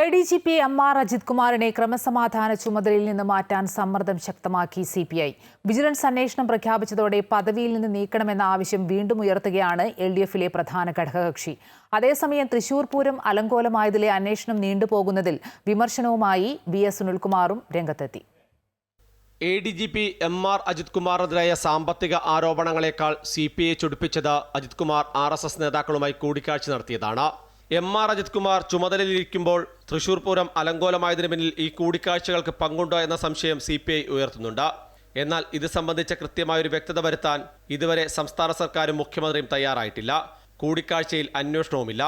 A D G P M R Ajith കുമാറിനെ ക്രമസമാധാന ചുമതലയിൽ നിന്ന് മാറ്റാൻ സമ്മർദ്ദം ശക്തമാക്കി സി പി ഐ. വിജിലൻസ് അന്വേഷണം പ്രഖ്യാപിച്ചതോടെ പദവിയിൽ നിന്ന് നീക്കണമെന്ന ആവശ്യം വീണ്ടും ഉയർത്തുകയാണ് എൽ ഡി എഫിലെ പ്രധാന ഘടകകക്ഷി. അതേസമയം തൃശൂർ പൂരം അലങ്കോലമായതിലെ അന്വേഷണം നീണ്ടുപോകുന്നതിൽ വിമർശനവുമായി വി എസ് സുനിൽകുമാറും രംഗത്തെത്തി. A D G P M R Ajith കുമാറിനെതിരായ സാമ്പത്തിക ആരോപണങ്ങളെക്കാൾ C P I ചൊടിപ്പിച്ചത് Ajith Kumar R S S നേതാക്കളുമായി കൂടിക്കാഴ്ച നടത്തിയതാണ്. എം ആർ അജിത് കുമാർ ചുമതലയിലിരിക്കുമ്പോൾ തൃശൂർ പൂരം അലങ്കോലമായതിനു പിന്നിൽ ഈ കൂടിക്കാഴ്ചകൾക്ക് പങ്കുണ്ടോ എന്ന സംശയം സി പി ഐ ഉയർത്തുന്നുണ്ട്. എന്നാൽ ഇത് സംബന്ധിച്ച കൃത്യമായൊരു വ്യക്തത വരുത്താൻ ഇതുവരെ സംസ്ഥാന സർക്കാരും മുഖ്യമന്ത്രിയും തയ്യാറായിട്ടില്ല. കൂടിക്കാഴ്ചയിൽ അന്വേഷണവുമില്ല.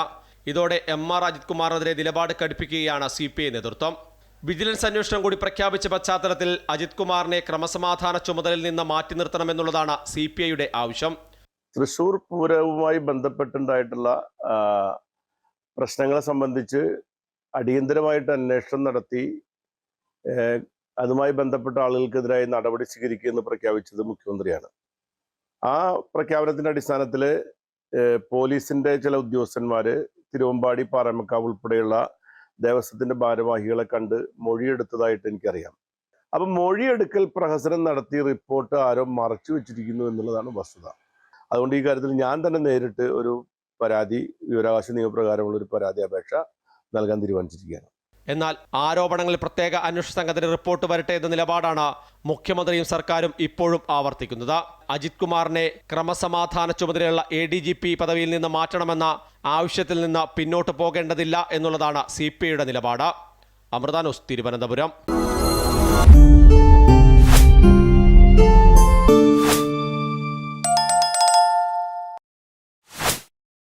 ഇതോടെ എം ആർ അജിത് കുമാറിനെതിരെ നിലപാട് കടുപ്പിക്കുകയാണ് സി പി ഐ നേതൃത്വം. വിജിലൻസ് അന്വേഷണം കൂടി പ്രഖ്യാപിച്ച പശ്ചാത്തലത്തിൽ അജിത് കുമാറിനെ ക്രമസമാധാന ചുമതലയിൽ നിന്ന് മാറ്റി നിർത്തണമെന്നുള്ളതാണ് സി പി ഐയുടെ ആവശ്യം. തൃശൂർ പൂരവുമായി ബന്ധപ്പെട്ടുണ്ടായിട്ടുള്ള പ്രശ്നങ്ങളെ സംബന്ധിച്ച് അടിയന്തരമായിട്ട് അന്വേഷണം നടത്തി അതുമായി ബന്ധപ്പെട്ട ആളുകൾക്കെതിരായി നടപടി സ്വീകരിക്കുമെന്ന് പ്രഖ്യാപിച്ചത് മുഖ്യമന്ത്രിയാണ്. ആ പ്രഖ്യാപനത്തിന്റെ അടിസ്ഥാനത്തിൽ പോലീസിന്റെ ചില ഉദ്യോഗസ്ഥന്മാർ തിരുവമ്പാടി പാറമക്കാവ് ഉൾപ്പെടെയുള്ള ദേവസ്വത്തിന്റെ ഭാരവാഹികളെ കണ്ട് മൊഴിയെടുത്തതായിട്ട് എനിക്കറിയാം. അപ്പം മൊഴിയെടുക്കൽ പ്രഹസനം നടത്തി റിപ്പോർട്ട് ആരോ മറച്ചു വെച്ചിരിക്കുന്നു എന്നുള്ളതാണ് വസ്തുത. അതുകൊണ്ട് ഈ കാര്യത്തിൽ ഞാൻ തന്നെ നേരിട്ട് ഒരു പരാതി വിവരാവകാശ നിയമപ്രകാരമുള്ള ഒരു പരാതി അപേക്ഷ നൽകാൻ തീരുമാനിച്ചിരിക്കുകയാണ്. എന്നാൽ ആരോപണങ്ങളിൽ പ്രത്യേക അന്വേഷണ സംഘത്തിന് റിപ്പോർട്ട് വരട്ടെ എന്ന നിലപാടാണ് മുഖ്യമന്ത്രിയും സർക്കാരും ഇപ്പോഴും ആവർത്തിക്കുന്നത്. അജിത് കുമാറിനെ ക്രമസമാധാന ചുമതലയുള്ള എ ഡി ജി പി പദവിയിൽ നിന്ന് മാറ്റണമെന്ന ആവശ്യത്തിൽ നിന്ന് പിന്നോട്ട് പോകേണ്ടതില്ല എന്നുള്ളതാണ് സി പി ഐയുടെ നിലപാട്. അമൃതാനോസ് തിരുവനന്തപുരം.